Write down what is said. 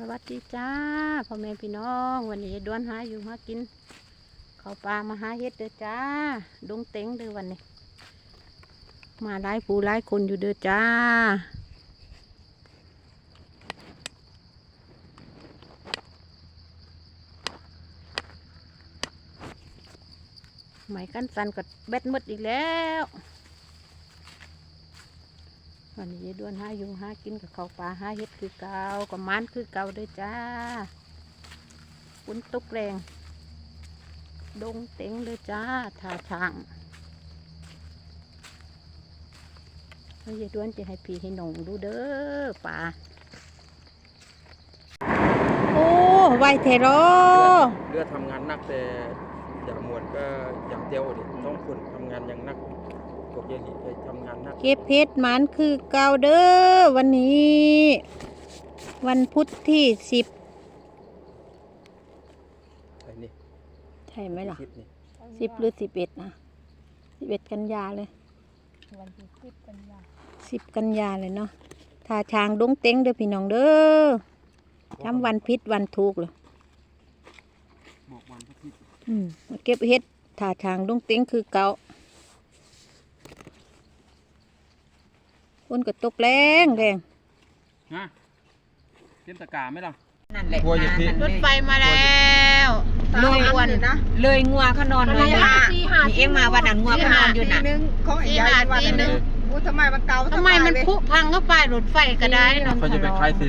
สวัสดีจ้าพ่อแม่พี่น้อง วันนี้ด้วนหาอยู่หากินเขาวปลามาหาเฮ็ดเด้อจ้าดงเต็งเด้อวันนี้ มาหลายผู้หลายคนอยู่เด้อจ้าไหมกันสันก็เบ็ดมดอีกแล้ว วันนี้ด้วนห้ายู่หากินกับเขาวปลาห้าเห็ดคือเก่ากับมันคือเก่าด้วยจ้าฝนตุกแรง ดงเต็งเลยจ้าท่าทางแล้วยายด้วนจะให้พี่ให้หนงดูเด้อป่าโอ้ไวเทโรเลือดทำงานหนักแต่อย่ามวนก็อย่างเดียวดิต้องคนทำงานอย่างหนัก วกเยลิไปทำงานหนักเก็บเพชรมันคือเก่าเด้อวันนี้ วันพุธที่สิบไอ้นี่ใช่ไหมล่ะคิดนี่สิบหรือสิบเอ็ดนะสิบเอ็ดกันยาเลยวันที่สิบกันยาสิบกันยาเลยเนาะทาช้างดงเต็งเด้อพี่น้องเด้อทำวันพิษวันถูกเลยบอกวันพระทิตย์อืมมาเก็บเฮ็ดทาช้างดงเต็งคือเก่า ฝนก็ตกแรงแรงฮะเต็มตะกร้าไหมล่ะ นั่นแหละกลัวอย่าพิษรถไฟมาแล้วเลยอ้วนนะเลยงัวเขานอนเลยสี่นะห้าสี่ห้ามีเอ็งมาวันนั้นงัวเขานอนอยู่น่ะนึงของไอ้ยายวันนึงอู้ทำไมมันเก่าทำไมมันเลยพุพังเข้าไปรถไฟก็ได้เนาะเขาจะไปคลายสิ